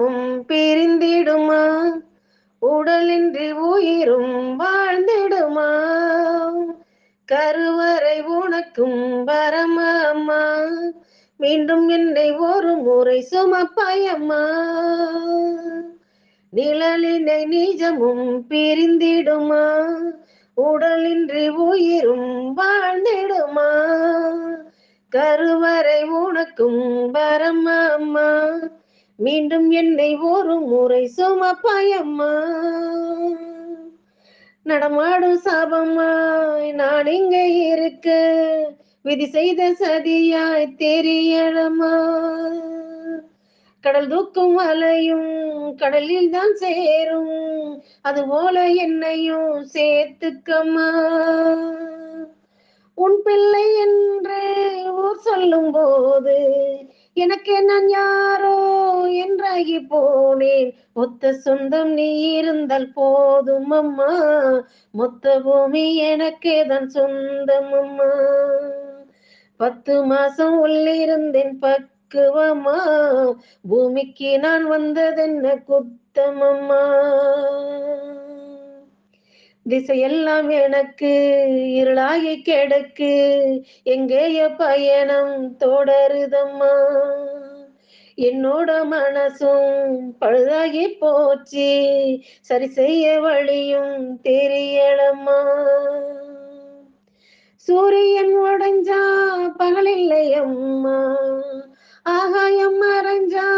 நிழலினை பிரிந்திடுமா? உடலின்றி உயிரும் வாழ்ந்திடுமா? கருவறை உனக்கும் வரமாமா மீண்டும் என்னை ஒரு முறை சுமப்பாயம்மா. நிழலினை நிஜமும் பிரிந்திடுமா? உடலின்றி உயிரும் வாழ்ந்திடுமா? கருவறை உனக்கும் வரமா மீண்டும் என்னை ஒரு முறை சுமப்பாயம்மா. நடமாடும் சாபமாய் நான் இங்க இருக்க. விதி செய்த சதியாய் தெரியலமா கடல் தூக்கும் அலையும் கடலில் தான் சேரும். அது போல என்னையும் சேர்த்துக்கம்மா. உன் பிள்ளை என்று ஊர் சொல்லும் போது எனக்கு நான் ஞா என்றாகி போனேன். மொத்த சொந்தம் நீ இருந்தால் போதும் அம்மா மொத்த பூமி எனக்கே தான் சொந்தம் அம்மா பத்து மாசம் உள்ளிருந்தேன் பக்குவமா. பூமிக்கு நான் வந்ததென்ன குத்தமம்மா. திசையெல்லாம் எனக்கு இருளாகி கிடக்கு. எங்கேய பயணம் தொடருதம்மா. என்னோட மனசும் பழுதாகி போச்சு. சரி செய்ய வழியும் தெரியலம்மா. சூரியன் உடைஞ்சா பகலில்லை அம்மா ஆகாயம் மறைஞ்சா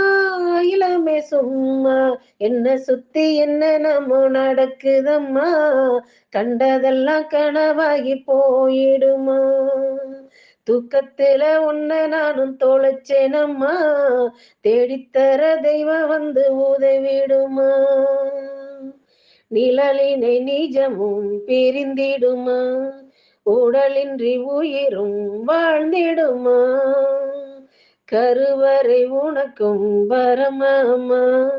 இளமே சும்மா. என்ன சுத்தி என்ன நம்ம நடக்குதம்மா. கண்டதெல்லாம் கனவாகி போயிடுமா. தூக்கத்துல உன்னை நானும் தொலைச்சேனம்மா. தேடித்தர தெய்வம் வந்து உதவிடுமா. நிழலினை நிஜமும் பிரிந்திடுமா. உடலின்றி உயிரும் வாழ்ந்திடுமா. கருவறை உனக்கும் வரமாமா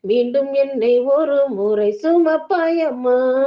மீண்டும் என்னை ஒரு முறை சுமப்பாயம்மா.